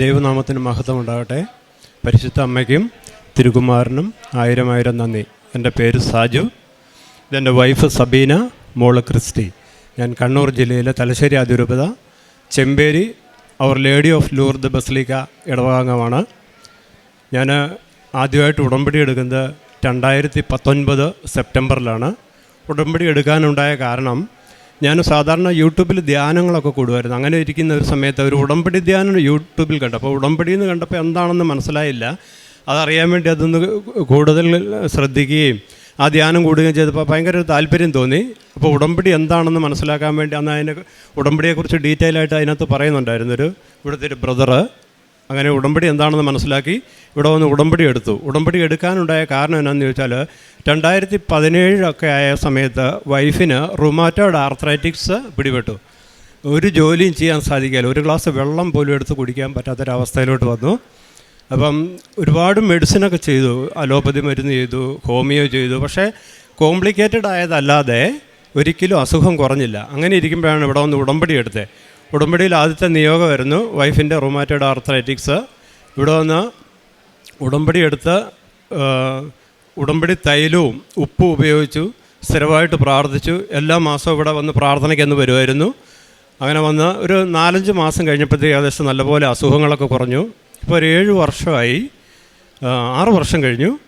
ദൈവനാമത്തിന് മഹത്വം ഉണ്ടാകട്ടെ. പരിശുദ്ധ അമ്മയ്ക്കും തിരുകുമാരനും ആയിരം ആയിരം നന്ദി. എന്റെ പേര് സാജു. ഇതെന്റെ വൈഫ് സബീന മോൾ ക്രിസ്റ്റി. ഞാൻ കണ്ണൂർ ജില്ലയിലെ തലശ്ശേരി അതിരൂപത ചെമ്പേരി അവർ ലേഡി ഓഫ് ലൂർദ് ബസ്ലിക്ക ഇടവകാംഗമാണ്. ഞാൻ ആദ്യമായിട്ട് ഉടമ്പടി എടുക്കുന്നത് രണ്ടായിരത്തി പത്തൊൻപത് സെപ്റ്റംബറിലാണ്. ഉടമ്പടി എടുക്കാനുണ്ടായ കാരണം ഞാൻ സാധാരണ യൂട്യൂബിൽ ധ്യാനങ്ങളൊക്കെ കൂടുമായിരുന്നു. അങ്ങനെ ഇരിക്കുന്ന ഒരു സമയത്ത് ഒരു ഉടമ്പടി ധ്യാനം യൂട്യൂബിൽ കണ്ടു അപ്പോൾ ഉടമ്പടി എന്ന് കണ്ടപ്പോൾ എന്താണെന്ന് മനസ്സിലായില്ല. അതറിയാൻ വേണ്ടി അതൊന്ന് കൂടുതൽ ശ്രദ്ധിക്കുകയും ആ ധ്യാനം കൂടുകയും ചെയ്തപ്പോൾ ഭയങ്കര ഒരു താല്പര്യം തോന്നി. അപ്പോൾ ഉടമ്പടി എന്താണെന്ന് മനസ്സിലാക്കാൻ വേണ്ടി അന്ന് അതിനെ ഉടമ്പടിയെക്കുറിച്ച് ഡീറ്റെയിൽ ആയിട്ട് അതിനകത്ത് പറയുന്നുണ്ടായിരുന്നു ഒരു ഇവിടുത്തെ ഒരു ബ്രദറ്. അങ്ങനെ ഉടമ്പടി എന്താണെന്ന് മനസ്സിലാക്കി ഇവിടെ വന്ന് ഉടമ്പടി എടുത്തു. ഉടമ്പടി എടുക്കാനുണ്ടായ കാരണം എന്നാന്ന് ചോദിച്ചാൽ രണ്ടായിരത്തി പതിനേഴൊക്കെ ആയ സമയത്ത് വൈഫിന് റുമാറ്റോഡ് ആർത്രൈറ്റിക്സ് പിടിപെട്ടു. ഒരു ജോലിയും ചെയ്യാൻ സാധിക്കില്ല. ഒരു ഗ്ലാസ് വെള്ളം പോലും എടുത്ത് കുടിക്കാൻ പറ്റാത്തൊരവസ്ഥയിലോട്ട് വന്നു. അപ്പം ഒരുപാട് മെഡിസിനൊക്കെ ചെയ്തു. അലോപ്പതി മരുന്ന് ചെയ്തു ഹോമിയോ ചെയ്തു. പക്ഷേ കോംപ്ലിക്കേറ്റഡ് ആയതല്ലാതെ ഒരിക്കലും അസുഖം കുറഞ്ഞില്ല. അങ്ങനെ ഇരിക്കുമ്പോഴാണ് ഇവിടെ വന്ന് ഉടമ്പടി എടുത്തത്. ഉടമ്പടിയിൽ ആദ്യത്തെ നിയോഗമായിരുന്നു വൈഫിന്റെ റൊമാറ്റോഡ് ആർത്രൈറ്റിക്സ് ഇവിടെ വന്ന് ഉടമ്പടി എടുത്ത് ഉടമ്പടി തൈലവും ഉപ്പും ഉപയോഗിച്ചു സ്ഥിരമായിട്ട് പ്രാർത്ഥിച്ചു. എല്ലാ മാസവും ഇവിടെ വന്ന് പ്രാർത്ഥനയ്ക്കെന്ന് വരുമായിരുന്നു. അങ്ങനെ വന്ന് ഒരു നാലഞ്ച് മാസം കഴിഞ്ഞപ്പോഴത്തേക്ക് ഏകദേശം നല്ലപോലെ അസുഖങ്ങളൊക്കെ കുറഞ്ഞു. ഇപ്പോൾ ഒരു ഏഴ് വർഷമായി ആറ് വർഷം കഴിഞ്ഞു.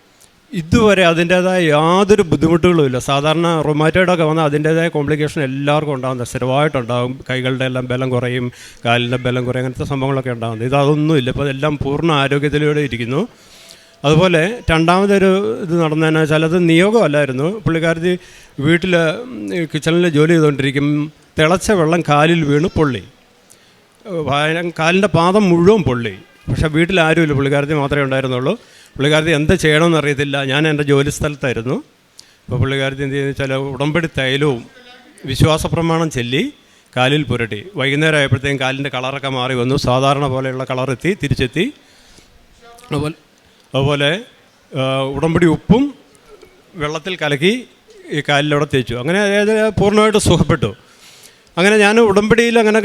ഇതുവരെ അതിന്റേതായ യാതൊരു ബുദ്ധിമുട്ടുകളും ഇല്ല. സാധാരണ റൊമാറ്റോയിഡൊക്കെ വന്നാൽ അതിന്റേതായ കോംപ്ലിക്കേഷൻ എല്ലാവർക്കും ഉണ്ടാകുന്നത് സ്ഥിരമായിട്ടുണ്ടാകും കൈകളുടെ എല്ലാം ബലം കുറയും കാലിന്റെ ബലം കുറയും അങ്ങനത്തെ സംഭവങ്ങളൊക്കെ ഉണ്ടാകുന്നത് ഇത് അതൊന്നുമില്ല ഇപ്പോൾ എല്ലാം പൂർണ ആരോഗ്യത്തിലൂടെ ഇരിക്കുന്നു. അതുപോലെ രണ്ടാമതൊരു ഇത് നടന്നതെന്ന് വെച്ചാൽ അത് നിയോഗമല്ലായിരുന്നു. പുള്ളിക്കാരത്തി വീട്ടിൽ കിച്ചണിൽ ജോലി ചെയ്തുകൊണ്ടിരിക്കും. തിളച്ച വെള്ളം കാലിൽ വീണ് പൊള്ളി. കാലിന്റെ പാദം മുഴുവൻ പൊള്ളി. പക്ഷേ വീട്ടിൽ ഇല്ല പുള്ളിക്കാരത്തി മാത്രമേ ഉണ്ടായിരുന്നുള്ളൂ. പുള്ളിക്കാരത്തി എന്ത് ചെയ്യണമെന്ന് അറിയത്തില്ല. ഞാൻ എന്റെ ജോലി സ്ഥലത്തായിരുന്നു. അപ്പോൾ പുള്ളിക്കാരത്തി എന്ത് ചെയ്യുന്നത് വെച്ചാൽ ഉടമ്പടി തൈലവും വിശ്വാസ പ്രമാണം ചൊല്ലി കാലിൽ പുരട്ടി. വൈകുന്നേരം ആയപ്പോഴത്തേക്കും കാലിന്റെ കളറൊക്കെ മാറി വന്നു. സാധാരണ പോലെയുള്ള കളറെത്തി തിരിച്ചെത്തി. അതുപോലെ അതുപോലെ ഉടമ്പടി ഉപ്പും വെള്ളത്തിൽ കലക്കി ഈ കാലിലവിടെ തേച്ചു. അങ്ങനെ അതായത് പൂർണമായിട്ട് സുഖപ്പെട്ടു. അങ്ങനെ ഞാൻ ഉടമ്പടിയിൽ അങ്ങനെ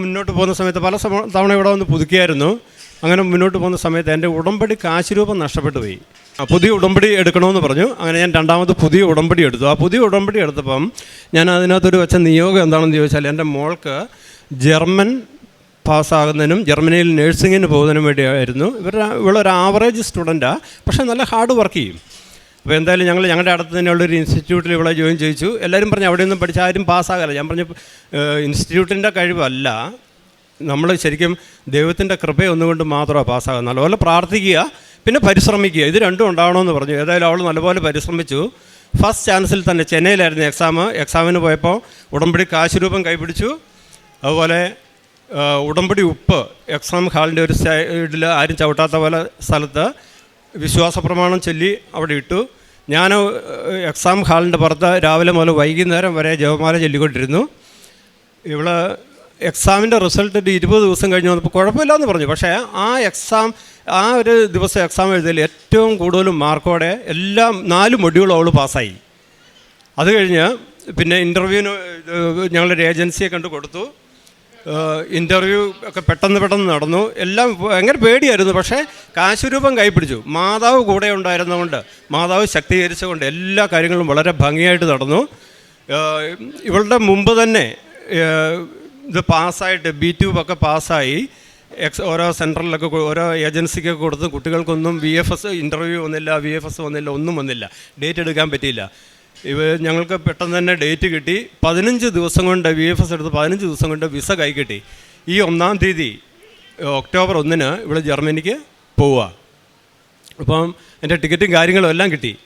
മുന്നോട്ട് പോകുന്ന സമയത്ത് പല തവണ ഇവിടെ വന്ന് പുതുക്കിയായിരുന്നു. അങ്ങനെ മുന്നോട്ട് പോകുന്ന സമയത്ത് എന്റെ ഉടമ്പടി കാശുരൂപം നഷ്ടപ്പെട്ടു പോയി. പുതിയ ഉടമ്പടി എടുക്കണമെന്ന് പറഞ്ഞു. അങ്ങനെ ഞാൻ രണ്ടാമത് പുതിയ ഉടമ്പടി എടുത്തു. ആ പുതിയ ഉടമ്പടി എടുത്തപ്പം ഞാൻ അതിനകത്തൊരു വെച്ച നിയോഗം എന്താണെന്ന് ചോദിച്ചാൽ എന്റെ മോൾക്ക് ജർമ്മൻ പാസ്സാകുന്നതിനും ജർമ്മനിയിൽ നഴ്സിങ്ങിന് പോകുന്നതിനും വേണ്ടിയായിരുന്നു. ഇവരുടെ ഇവളൊരു ആവറേജ് സ്റ്റുഡന്റാണ് പക്ഷേ നല്ല ഹാർഡ് വർക്ക് ചെയ്യും. അപ്പോൾ എന്തായാലും ഞങ്ങൾ ഞങ്ങളുടെ അടുത്ത് തന്നെയുള്ളൊരു ഇൻസ്റ്റിറ്റ്യൂട്ടിൽ ഇവിടെ ജോയിൻ ചെയ്യിച്ചു. എല്ലാവരും പറഞ്ഞു അവിടെ ഒന്നും പഠിച്ച ആരും പാസ്സാകല്ല. ഞാൻ പറഞ്ഞു ഇൻസ്റ്റിറ്റ്യൂട്ടിന്റെ കഴിവല്ല. നമ്മൾ ശരിക്കും ദൈവത്തിന്റെ കൃപ ഒന്നുകൊണ്ട് മാത്രമാണ് പാസ്സാകുന്നത് നല്ലപോലെ പ്രാർത്ഥിക്കുക പിന്നെ പരിശ്രമിക്കുക. ഇത് രണ്ടും ഉണ്ടാവണമെന്ന് പറഞ്ഞു. ഏതായാലും അവൾ നല്ലപോലെ പരിശ്രമിച്ചു. ഫസ്റ്റ് ചാൻസിൽ തന്നെ ചെന്നൈയിലായിരുന്നു എക്സാം എക്സാമിന് പോയപ്പോൾ ഉടമ്പടി കാശ് രൂപം കൈപിടിച്ചു. അതുപോലെ ഉടമ്പടി ഉപ്പ് എക്സാം ഹാളിന്റെ ഒരു സൈഡിൽ ആരും ചവിട്ടാത്ത പോലെ സ്ഥലത്ത് വിശ്വാസ പ്രമാണം ചൊല്ലി അവിടെ ഇട്ടു. ഞാൻ എക്സാം ഹാളിന്റെ പുറത്ത് രാവിലെ മുതൽ വൈകുന്നേരം വരെ ജപമാല ചൊല്ലിക്കൊണ്ടിരുന്നു. ഇവിടെ എക്സാമിന്റെ റിസൾട്ട് ഒരു ഇരുപത് ദിവസം കഴിഞ്ഞ് വന്നപ്പോൾ കുഴപ്പമില്ലെന്ന് പറഞ്ഞു. പക്ഷേ ആ എക്സാം ആ ഒരു ദിവസം എക്സാം എഴുതിയതിൽ ഏറ്റവും കൂടുതൽ മാർക്കോടെ എല്ലാം നാല് മൊഡ്യൂളും അവൾ പാസ്സായി. അത് കഴിഞ്ഞ് പിന്നെ ഇന്റർവ്യൂവിന് ഞങ്ങളൊരു ഏജൻസിയെ കണ്ട് കൊടുത്തു. ഇന്റർവ്യൂ ഒക്കെ പെട്ടെന്ന് പെട്ടെന്ന് നടന്നു. എല്ലാം ഭയങ്കര പേടിയായിരുന്നു. പക്ഷേ കാശുരൂപം കൈപ്പിടിച്ചു മാതാവ് കൂടെ ഉണ്ടായിരുന്നതുകൊണ്ട് മാതാവ് ശക്തീകരിച്ചുകൊണ്ട് എല്ലാ കാര്യങ്ങളും വളരെ ഭംഗിയായിട്ട് നടന്നു. ഇവളുടെ മുമ്പ് തന്നെ ഇത് പാസ്സായിട്ട് ബി ട്യൂബൊക്കെ പാസ്സായി. എക്സ് ഓരോ സെന്ററിലൊക്കെ ഓരോ ഏജൻസിക്കൊക്കെ കൊടുത്ത് കുട്ടികൾക്കൊന്നും വി എഫ് എസ് ഇന്റർവ്യൂ വന്നില്ല വി എഫ് എസ് വന്നില്ല ഒന്നും വന്നില്ല. ഡേറ്റ് എടുക്കാൻ പറ്റിയില്ല. ഇവ ഞങ്ങൾക്ക് പെട്ടെന്ന് തന്നെ ഡേറ്റ് കിട്ടി. പതിനഞ്ച് ദിവസം കൊണ്ട് വി എഫ് എസ് എടുത്ത് പതിനഞ്ച് ദിവസം കൊണ്ട് വിസ കൈ കിട്ടി. ഈ ഒന്നാം തീയതി ഒക്ടോബർ ഒന്നിന് ഇവിടെ ജർമ്മനിക്ക് പോവുക. അപ്പം എന്റെ ടിക്കറ്റും കാര്യങ്ങളും എല്ലാം കിട്ടി.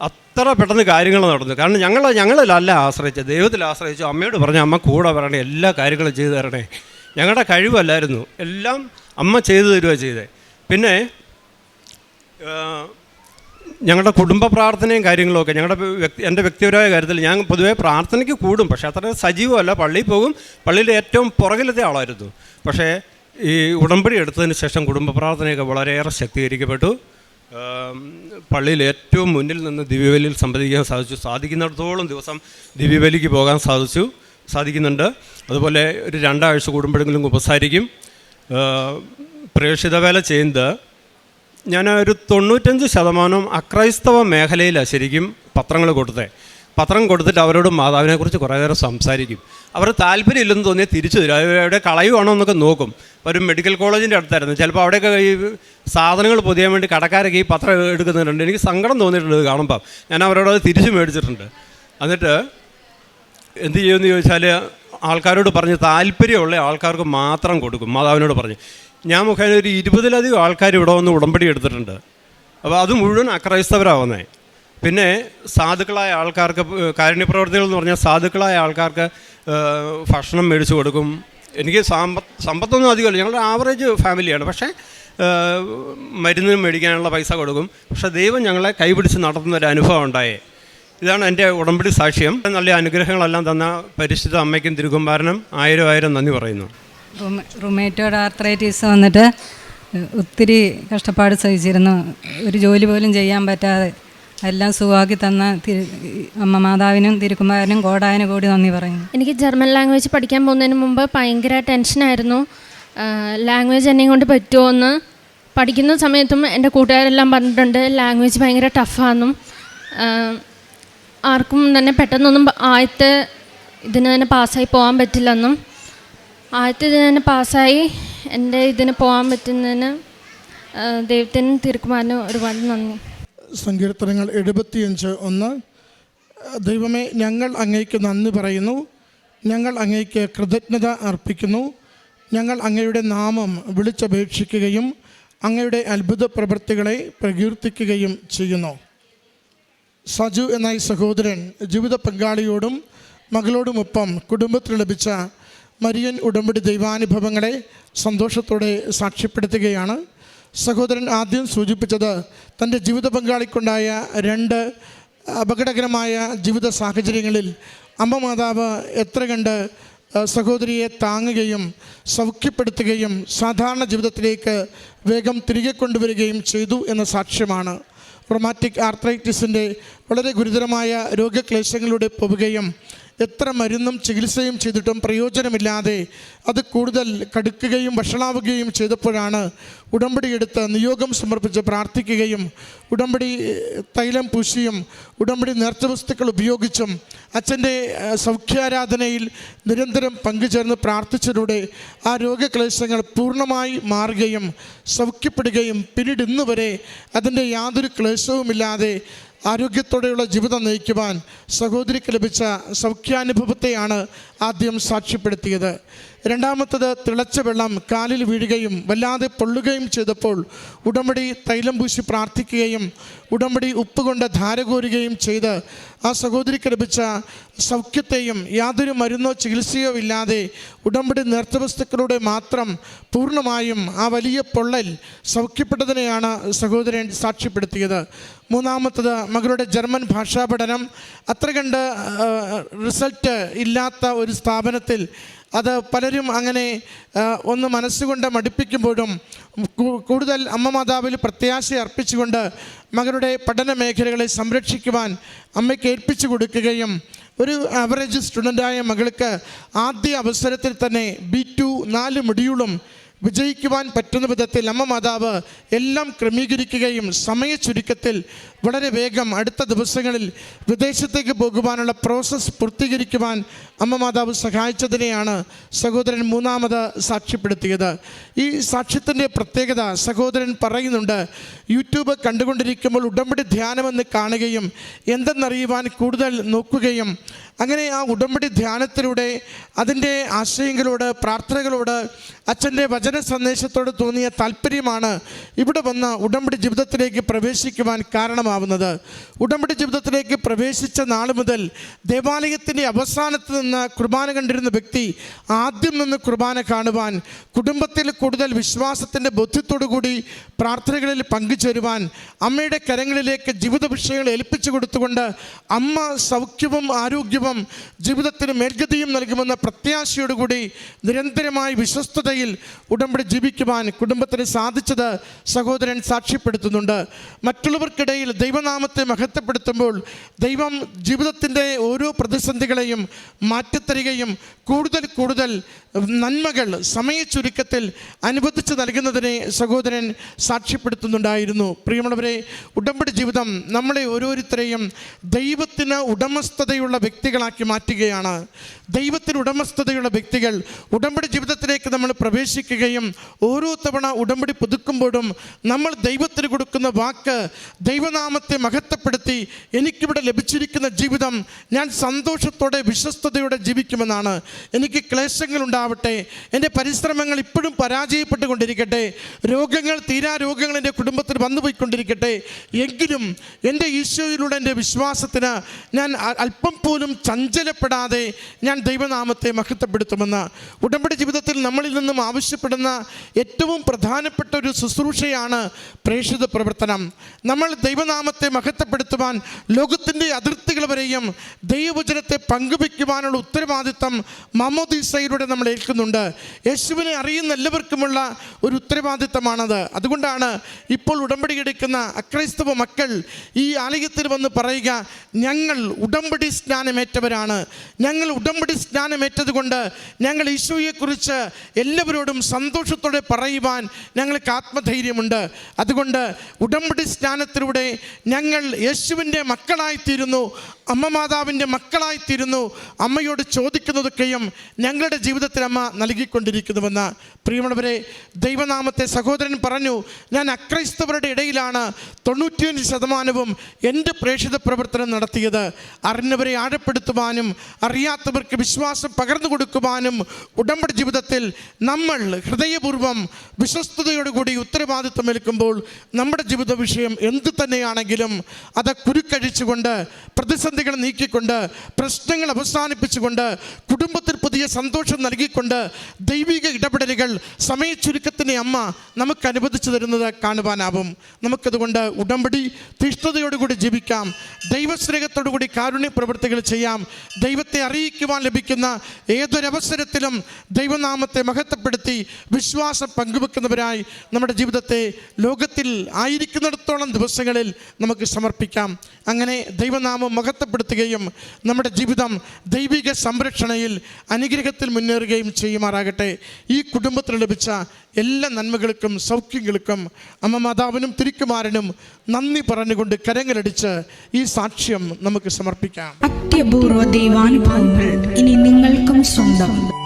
അത്ര പെട്ടെന്ന് കാര്യങ്ങൾ നടന്നു. കാരണം ഞങ്ങൾ ഞങ്ങളിലല്ല ആശ്രയിച്ചത്. ദൈവത്തിൽ ആശ്രയിച്ചു. അമ്മയോട് പറഞ്ഞു അമ്മ കൂടെ വരണേ എല്ലാ കാര്യങ്ങളും ചെയ്തു തരണേ. ഞങ്ങളുടെ കഴിവല്ലായിരുന്നു. എല്ലാം അമ്മ ചെയ്തു തരുക ചെയ്തേ. പിന്നെ ഞങ്ങളുടെ കുടുംബ പ്രാർത്ഥനയും കാര്യങ്ങളൊക്കെ ഞങ്ങളുടെ വ്യക്തി എന്റെ വ്യക്തിപരമായ കാര്യത്തിൽ ഞാൻ പൊതുവേ പ്രാർത്ഥനയ്ക്ക് കൂടും. പക്ഷേ അത്ര സജീവമല്ല. പള്ളിയിൽ പോകും. പള്ളിയിലെ ഏറ്റവും പുറകിലത്തെ ആളായിരുന്നു. പക്ഷേ ഈ ഉടമ്പടി എടുത്തതിന് ശേഷം കുടുംബ പ്രാർത്ഥനയൊക്കെ വളരെയേറെ ശക്തീകരിക്കപ്പെട്ടു. പള്ളിയിൽ ഏറ്റവും മുന്നിൽ നിന്ന് ദിവ്യബലിയിൽ സംബന്ധിക്കാൻ സാധിച്ചു. സാധിക്കുന്നിടത്തോളം ദിവസം ദിവ്യബലിക്ക് പോകാൻ സാധിച്ചു സാധിക്കുന്നുണ്ട്. അതുപോലെ ഒരു രണ്ടാഴ്ച കൂടുമ്പോഴെങ്കിലും ഉപസാരിക്കും. പ്രേക്ഷിത വേല ചെയ്യുന്നത് ഞാൻ ഒരു തൊണ്ണൂറ്റഞ്ച് ശതമാനവും അക്രൈസ്തവ മേഖലയിലാണ് ശരിക്കും പത്രങ്ങൾ കൊടുത്തത് പത്രം കൊടുത്തിട്ട് അവരോട് മാതാവിനെക്കുറിച്ച് കുറേ നേരം സംസാരിക്കും. അവർ താല്പര്യമില്ലെന്ന് തോന്നിയാൽ തിരിച്ചു തരും. അവരുടെ കളയുവാണോ എന്നൊക്കെ നോക്കും. ഒരു മെഡിക്കൽ കോളേജിന്റെ അടുത്തായിരുന്നു. ചിലപ്പോൾ അവിടെയൊക്കെ ഈ സാധനങ്ങൾ പൊതിയാൻ വേണ്ടി കടക്കാരൊക്കെ ഈ പത്രം എടുക്കുന്നുണ്ട്. എനിക്ക് സങ്കടം തോന്നിയിട്ടുണ്ട് കാണുമ്പോൾ കാണുമ്പം. ഞാൻ അവരോട് അത് തിരിച്ചു മേടിച്ചിട്ടുണ്ട്. എന്നിട്ട് എന്ത് ചെയ്യുമെന്ന് ചോദിച്ചാൽ ആൾക്കാരോട് പറഞ്ഞ് താല്പര്യമുള്ള ആൾക്കാർക്ക് മാത്രം കൊടുക്കും. മാതാവിനോട് പറഞ്ഞ്. ഞാൻ മുഖേന ഒരു ഇരുപതിലധികം ആൾക്കാർ ഇവിടെ വന്ന് ഉടമ്പടി എടുത്തിട്ടുണ്ട്. അപ്പോൾ അത് മുഴുവൻ അക്രൈസ്തവരാവുന്നേ പിന്നെ സാധുക്കളായ ആൾക്കാർക്ക് കാരുണ്യപ്രവർത്തികൾ എന്ന് പറഞ്ഞാൽ സാധുക്കളായ ആൾക്കാർക്ക് ഭക്ഷണം മേടിച്ചു കൊടുക്കും. എനിക്ക് സമ്പത്ത് സമ്പത്തൊന്നും അധികമല്ല. ഞങ്ങളുടെ ആവറേജ് ഫാമിലിയാണ്. പക്ഷേ മരുന്നിന് മേടിക്കാനുള്ള പൈസ കൊടുക്കും. പക്ഷേ ദൈവം ഞങ്ങളെ കൈപിടിച്ച് നടത്തുന്ന ഒരു അനുഭവം ഉണ്ടായേ. ഇതാണ് എന്റെ ഉടമ്പടി സാക്ഷ്യം. നല്ല അനുഗ്രഹങ്ങളെല്ലാം തന്ന പരിശുദ്ധ അമ്മയ്ക്കും തിരുക്കുമ്പാരനും ആയിരം ആയിരം നന്ദി പറയുന്നു. റുമ റുമേറ്റോഡ് ആർത്രൈറ്റീസ് വന്നിട്ട് ഒത്തിരി കഷ്ടപ്പാട് സഹിച്ചിരുന്നു. ഒരു ജോലി പോലും ചെയ്യാൻ പറ്റാതെ എല്ലാം സുഖമാക്കി തന്ന തിരു അമ്മ മാതാവിനും തിരുക്കുമാരനും കോടായനും കൂടി നന്ദി പറയുന്നു. എനിക്ക് ജർമ്മൻ ലാംഗ്വേജ് പഠിക്കാൻ പോകുന്നതിന് മുമ്പ് ഭയങ്കര ടെൻഷനായിരുന്നു ലാംഗ്വേജ് എന്നെ കൊണ്ട് പറ്റുമോ എന്ന് പഠിക്കുന്ന സമയത്തും എന്റെ കൂട്ടുകാരെല്ലാം പറഞ്ഞിട്ടുണ്ട് ലാംഗ്വേജ് ഭയങ്കര ടഫാണെന്നും ആർക്കും തന്നെ പെട്ടെന്നൊന്നും ആദ്യത്തെ ഇതിന് തന്നെ പാസ്സായി പോകാൻ പറ്റില്ലെന്നും. ആദ്യത്തെ തന്നെ പാസ്സായി. എന്റെ ഇതിന് പോകാൻ പറ്റുന്നതിന് ദൈവത്തിനും തിരുക്കുമാരനും ഒരുപാട് നന്ദി. സങ്കീർത്തനങ്ങൾ എഴുപത്തിയഞ്ച് ഒന്ന്. ദൈവമേ ഞങ്ങൾ അങ്ങേക്ക് നന്ദി പറയുന്നു. ഞങ്ങൾ അങ്ങേക്ക് കൃതജ്ഞത അർപ്പിക്കുന്നു. ഞങ്ങൾ അങ്ങയുടെ നാമം വിളിച്ചപേക്ഷിക്കുകയും അങ്ങയുടെ അത്ഭുത പ്രവൃത്തികളെ പ്രകീർത്തിക്കുകയും ചെയ്യുന്നു. സജു എന്ന ഈ സഹോദരൻ ജീവിത പങ്കാളിയോടും മകളോടുമൊപ്പം കുടുംബത്തിൽ ലഭിച്ച മരിയൻ ഉടമ്പടി ദൈവാനുഭവങ്ങളെ സന്തോഷത്തോടെ സാക്ഷ്യപ്പെടുത്തുകയാണ്. സഹോദരൻ ആദ്യം സൂചിപ്പിച്ചത് തന്റെ ജീവിത പങ്കാളിക്കുണ്ടായ രണ്ട് അപകടകരമായ ജീവിത സാഹചര്യങ്ങളിൽ അമ്മ മാതാവ് എത്ര കണ്ട് സഹോദരിയെ താങ്ങുകയും സൗഖ്യപ്പെടുത്തുകയും സാധാരണ ജീവിതത്തിലേക്ക് വേഗം തിരികെ കൊണ്ടുവരികയും ചെയ്തു എന്ന സാക്ഷ്യമാണ്. റൊമാറ്റിക് ആർത്രൈറ്റിസിന്റെ വളരെ ഗുരുതരമായ രോഗക്ലേശങ്ങളിലൂടെ പോവുകയും എത്ര മരുന്നും ചികിത്സയും ചെയ്തിട്ടും പ്രയോജനമില്ലാതെ അത് കൂടുതൽ കടുക്കുകയും വഷളാവുകയും ചെയ്തപ്പോഴാണ് ഉടമ്പടി എടുത്ത് നിയോഗം സമർപ്പിച്ച് പ്രാർത്ഥിക്കുകയും ഉടമ്പടി തൈലം പൂശിയും ഉടമ്പടി നേർച്ച വസ്തുക്കൾ ഉപയോഗിച്ചും അച്ഛന്റെ സൗഖ്യാരാധനയിൽ നിരന്തരം പങ്കുചേർന്ന് പ്രാർത്ഥിച്ചതിലൂടെ ആ രോഗക്ലേശങ്ങൾ പൂർണമായി മാറുകയും സൗഖ്യപ്പെടുകയും പിന്നീട് ഇന്നുവരെ അതിന്റെ യാതൊരു ക്ലേശവുമില്ലാതെ ആരോഗ്യത്തോടെയുള്ള ജീവിതം നയിക്കുവാൻ സഹോദരിക്ക് ലഭിച്ച സൗഖ്യാനുഭവത്തെയാണ് ആദ്യം സാക്ഷ്യപ്പെടുത്തിയത്. രണ്ടാമത്തത് തിളച്ച വെള്ളം കാലിൽ വീഴുകയും വല്ലാതെ പൊള്ളുകയും ചെയ്തപ്പോൾ ഉടമ്പടി തൈലം പൂശി പ്രാർത്ഥിക്കുകയും ഉടമ്പടി ഉപ്പ് കൊണ്ട് ധാര കോരുകയും ചെയ്ത് ആ സഹോദരിക്ക് ലഭിച്ച സൗഖ്യത്തെയും യാതൊരു മരുന്നോ ചികിത്സയോ ഇല്ലാതെ ഉടമ്പടി നേർത്തവസ്തുക്കളുടെ മാത്രം പൂർണമായും ആ വലിയ പൊള്ളൽ സൗഖ്യപ്പെട്ടതിനെയാണ് സഹോദരൻ സാക്ഷ്യപ്പെടുത്തിയത്. മൂന്നാമത്തത് മകളുടെ ജർമ്മൻ ഭാഷാ പഠനം. അത്ര കണ്ട് റിസൾട്ട് ഇല്ലാത്ത ഒരു സ്ഥാപനത്തിൽ അത് പലരും അങ്ങനെ ഒന്ന് മനസ്സുകൊണ്ട് മടുപ്പിക്കുമ്പോഴും കൂടുതൽ അമ്മ മാതാവിൽ പ്രത്യാശ അർപ്പിച്ചുകൊണ്ട് മകളുടെ പഠന മേഖലകളെ സംരക്ഷിക്കുവാൻ അമ്മയ്ക്ക് ഏൽപ്പിച്ചു കൊടുക്കുകയും ഒരു ആവറേജ് സ്റ്റുഡന്റായ മകൾക്ക് ആദ്യ അവസരത്തിൽ തന്നെ ബി ടു നാല് മൊഡ്യൂളും വിജയിക്കുവാൻ പറ്റുന്ന വിധത്തിൽ അമ്മ മാതാവ് എല്ലാം ക്രമീകരിക്കുകയും സമയ ചുരുക്കത്തിൽ വളരെ വേഗം അടുത്ത ദിവസങ്ങളിൽ വിദേശത്തേക്ക് പോകുവാനുള്ള പ്രോസസ്സ് പൂർത്തീകരിക്കുവാൻ അമ്മ മാതാവ് സഹായിച്ചതിനെയാണ് സഹോദരൻ മൂന്നാമത് സാക്ഷ്യപ്പെടുത്തിയത്. ഈ സാക്ഷ്യത്തിന്റെ പ്രത്യേകത സഹോദരൻ പറയുന്നുണ്ട് യൂട്യൂബ് കണ്ടുകൊണ്ടിരിക്കുമ്പോൾ ഉടമ്പടി ധ്യാനമെന്ന് കാണുകയും എന്തെന്നറിയുവാൻ കൂടുതൽ നോക്കുകയും അങ്ങനെ ആ ഉടമ്പടി ധ്യാനത്തിലൂടെ അതിന്റെ ആശയങ്ങളോട് പ്രാർത്ഥനകളോട് അച്ഛന്റെ വചന സന്ദേശത്തോട് തോന്നിയ താല്പര്യമാണ് ഇവിടെ വന്ന് ഉടമ്പടി ജീവിതത്തിലേക്ക് പ്രവേശിക്കുവാൻ കാരണമാവുന്നത്. ഉടമ്പടി ജീവിതത്തിലേക്ക് പ്രവേശിച്ച നാൾ മുതൽ ദേവാലയത്തിന്റെ അവസാനത്ത് നിന്ന് കുർബാന കണ്ടിരുന്ന വ്യക്തി ആദ്യം നിന്ന് കുർബാന കാണുവാൻ കുടുംബത്തിൽ കൂടുതൽ വിശ്വാസത്തിന്റെ കൂടി പ്രാർത്ഥനകളിൽ പങ്കുചേരുവാൻ അമ്മയുടെ കരങ്ങളിലേക്ക് ജീവിത വിഷയങ്ങൾ ഏൽപ്പിച്ചു കൊടുത്തുകൊണ്ട് അമ്മ സൗഖ്യവും ആരോഗ്യവും ജീവിതത്തിന് മേൽഗതിയും നൽകുമെന്ന പ്രത്യാശയോടുകൂടി നിരന്തരമായി വിശ്വസ്തതയിൽ ഉടമ്പടി ജീവിക്കുവാൻ കുടുംബത്തിന് സാധിച്ചത് സഹോദരൻ സാക്ഷ്യപ്പെടുത്തുന്നുണ്ട്. മറ്റുള്ളവർക്കിടയിൽ ദൈവനാമത്തെ മഹത്വപ്പെടുത്തുമ്പോൾ ദൈവം ജീവിതത്തിന്റെ ഓരോ പ്രതിസന്ധികളെയും മാറ്റിത്തരികയും കൂടുതൽ കൂടുതൽ നന്മകൾ സമയ ചുരുക്കത്തിൽ അനുവദിച്ച് നൽകുന്നതിനെ സഹോദരൻ സാക്ഷ്യപ്പെടുത്തുന്നുണ്ടായിരുന്നു. പ്രിയമുള്ളവരെ ഉടമ്പടി ജീവിതം നമ്മളെ ഓരോരുത്തരെയും ദൈവത്തിന് ഉടമസ്ഥതയുള്ള വ്യക്തികളാക്കി മാറ്റുകയാണ്. ദൈവത്തിന് ഉടമസ്ഥതയുള്ള വ്യക്തികൾ ഉടമ്പടി ജീവിതത്തിലേക്ക് നമ്മൾ പ്രവേശിക്കുകയും ഓരോ തവണ ഉടമ്പടി പുതുക്കുമ്പോഴും നമ്മൾ ദൈവത്തിന് കൊടുക്കുന്ന വാക്ക് ദൈവനാമത്തെ മഹത്വപ്പെടുത്തി എനിക്കിവിടെ ലഭിച്ചിരിക്കുന്ന ജീവിതം ഞാൻ സന്തോഷത്തോടെ വിശ്വസ്തയോടെ ജീവിക്കുമെന്നാണ്. എനിക്ക് ക്ലേശങ്ങൾ ഉണ്ടാവട്ടെ. എന്റെ പരിശ്രമങ്ങൾ ഇപ്പോഴും പരാജയപ്പെട്ടുകൊണ്ടിരിക്കട്ടെ. രോഗങ്ങൾ തീരാ രോഗങ്ങൾ എന്റെ കുടുംബത്തിൽ വന്നുപോയിക്കൊണ്ടിരിക്കട്ടെ എങ്കിലും എന്റെ ഈശോയിലൂടെ എന്റെ വിശ്വാസത്തിന് ഞാൻ അല്പം പോലും ചഞ്ചലപ്പെടാതെ ഞാൻ ദൈവനാമത്തെ മഹത്വപ്പെടുത്തുമെന്ന്. ഉടമ്പടി ജീവിതത്തിൽ നമ്മളിൽ നിന്നും ആവശ്യപ്പെടുന്ന ഏറ്റവും പ്രധാനപ്പെട്ട ഒരു ശുശ്രൂഷയാണ് പ്രേക്ഷിത പ്രവർത്തനം. നമ്മൾ ദൈവനാമത്തെ മഹത്വപ്പെടുത്തുവാൻ ലോകത്തിന്റെ അതിർത്തികൾ വരെയും ദൈവവചനത്തെ പങ്കുവയ്ക്കുവാനുള്ള ഉത്തരവാദിത്തം മമോദീസയിലൂടെ നമ്മൾ ഏൽക്കുന്നുണ്ട്. യേശുവിനെ അറിയുന്ന എല്ലാവർക്കുമുള്ള ഒരു ഉത്തരവാദിത്തമാണത്. അതുകൊണ്ടാണ് ഇപ്പോൾ ഉടമ്പടി എടുക്കുന്ന അക്രൈസ്തവ മക്കൾ ഈ ആലയത്തിൽ വന്ന് പറയുക ഞങ്ങൾ ഉടമ്പടി സ്നാനമേറ്റവരാണ്. ഞങ്ങൾ ഉടമ്പടി സ്നാനമേറ്റതുകൊണ്ട് ഞങ്ങൾ ഈശോയെക്കുറിച്ച് എല്ലാവരോടും സന്തോഷത്തോടെ പറയുവാൻ ഞങ്ങൾക്ക് ആത്മധൈര്യമുണ്ട്. അതുകൊണ്ട് ഉടമ്പടി സ്നാനത്തിലൂടെ ഞങ്ങൾ യേശുവിന്റെ മക്കളായിത്തീരുന്നു അമ്മ മാതാവിന്റെ മക്കളായിത്തീരുന്നു അമ്മയോട് ചോദിക്കുന്നതൊക്കെയും ഞങ്ങളുടെ ജീവിതത്തിൽ അമ്മ നൽകിക്കൊണ്ടിരിക്കുന്നുവെന്ന്. പ്രിയമുള്ളവരെ ദൈവനാമത്തെ സഹോദരൻ പറഞ്ഞു ഞാൻ അക്രൈസ്തവരുടെ ഇടയിലാണ് തൊണ്ണൂറ്റിയഞ്ച് ശതമാനവും എന്റെ പ്രേക്ഷിത പ്രവർത്തനം നടത്തിയത്. അറിഞ്ഞവരെ ആഴപ്പെടുത്തുവാനും അറിയാത്തവർക്ക് വിശ്വാസം പകർന്നു കൊടുക്കുവാനും ഉടമ്പടി ജീവിതത്തിൽ നമ്മൾ ഹൃദയപൂർവം വിശ്വസ്തയോടുകൂടി ഉത്തരവാദിത്വം ഏൽക്കുമ്പോൾ നമ്മുടെ ജീവിത വിഷയം എന്തു തന്നെയാണെങ്കിലും അത് കുരുക്കഴിച്ചുകൊണ്ട് പ്രതിസന്ധികൾ നീക്കിക്കൊണ്ട് പ്രശ്നങ്ങൾ അവസാനിപ്പിച്ചുകൊണ്ട് കുടുംബത്തിൽ പുതിയ സന്തോഷം നൽകിക്കൊണ്ട് ദൈവിക ഇടപെടലുകൾ സമയ ചുരുക്കത്തിന്റെ അമ്മ നമുക്ക് അനുവദിച്ചു തരുന്നത് കാണുവാനാവും. നമുക്കതുകൊണ്ട് ഉടമ്പടി തീഷ്ണതയോടുകൂടി ജീവിക്കാം. ദൈവസ്നേഹത്തോടുകൂടി കാരുണ്യ പ്രവൃത്തികൾ ചെയ്യാം. ദൈവത്തെ അറിയിക്കുവാൻ ലഭിക്കുന്ന ഏതൊരവസരത്തിലും ദൈവനാമത്തെ മഹത്വപ്പെടുത്തി വിശ്വാസം പങ്കുവെക്കുന്നവരായി നമ്മുടെ ജീവിതത്തെ ലോകത്തിൽ ആയിരിക്കുന്നിടത്തോളം ദിവസങ്ങളിൽ നമുക്ക് സമർപ്പിക്കാം. അങ്ങനെ ദൈവനാമം മഹത്വപ്പെടുത്തുകയും നമ്മുടെ ജീവിതം ദൈവിക സംരക്ഷണയിൽ അനുഗ്രഹത്തിൽ മുന്നേറുകയും ചെയ്യുമാറാകട്ടെ. ഈ കുടുംബത്തിന് ലഭിച്ച എല്ലാ നന്മകൾക്കും സൗഖ്യങ്ങൾക്കും അമ്മ മാതാവിനും തിരിക്കുമാരനും നന്ദി പറഞ്ഞുകൊണ്ട് കരങ്ങളടിച്ച് ഈ സാക്ഷ്യം നമുക്ക് സമർപ്പിക്കാം. അത്യപൂർവ ദൈവാനുഭവങ്ങൾ ഇനി നിങ്ങൾക്കും സ്വന്തം.